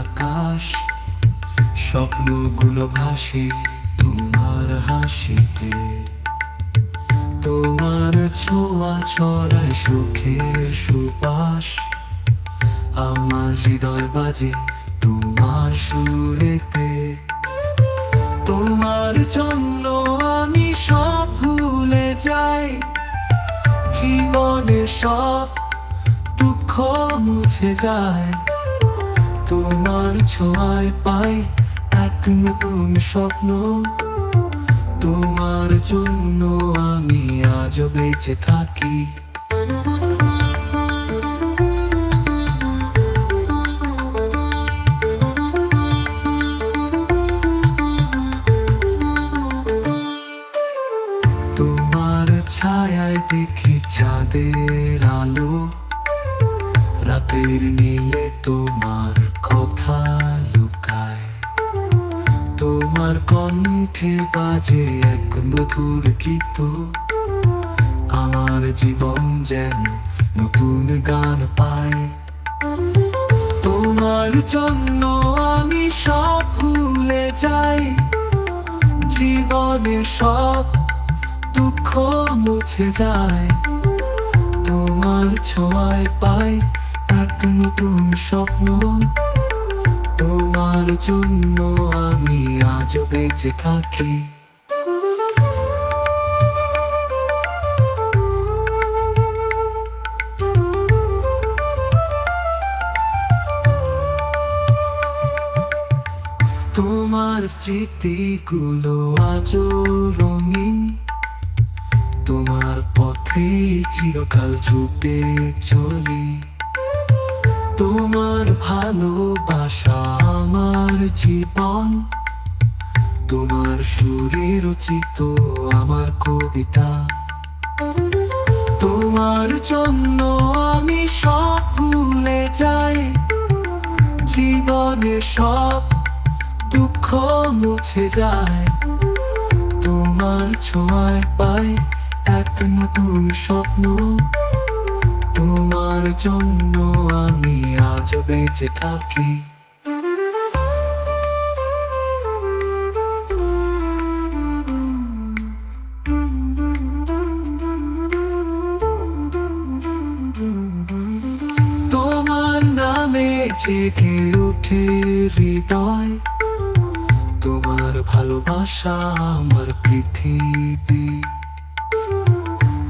আকাশ, স্বপ্নগুলো ভাসে তোমার হাসিতে। তোমার ছোঁয়া ছড়ায় সুখের সুবাস আমার হৃদয় বাজে তোমার সুরেতে। তোমার জন্য আমি সব ভুলে যাই, জীবনের সব দুঃখ মুছে যায়। তোমার ছোঁয়ায় পাই এক নতুন স্বপ্ন। তোমার জন্য আমি আজ বেঁচে থাকি। তোমার ছায়ায় দেখি চাঁদের আলো। রাতের নীলে তোমার কথা লুকায়। তোমার কণ্ঠে বাজে এক মধুর গীত। আমার জীবন যেন নতুন গান পায়। তোমার জন্য আমি সব ভুলে যাই। জীবনের সব দুঃখ মুছে যায়। তোমার ছোঁয়ায় এক নতুন স্বপ্ন। তোমার জন্য আমি আজ বেঁচে থাকি। তোমার স্মৃতিগুলো আজও রঙিন। তোমার পথে চিরকাল ছুটে চলি। তোমার ভালোবাসা আমার জীবন তোমার সুরে রচিত আমার কবিতা। তোমার জন্য আমি সব ভুলে যাই। জীবনে সব দুঃখ মুছে যায়। তোমার ছোঁয়ায় পাই এক নতুন স্বপ্ন। জন্য আমি আজ বেঁচে থাকি। তোমার নামে জেগে ওঠে হৃদয়, তোমার ভালোবাসা আমার পৃথিবী।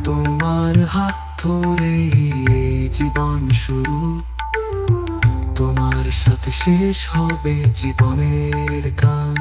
তোমার হাত ধরে এই জীবন শুরু। তোমার সাথে শেষ হবে জীবনের গান।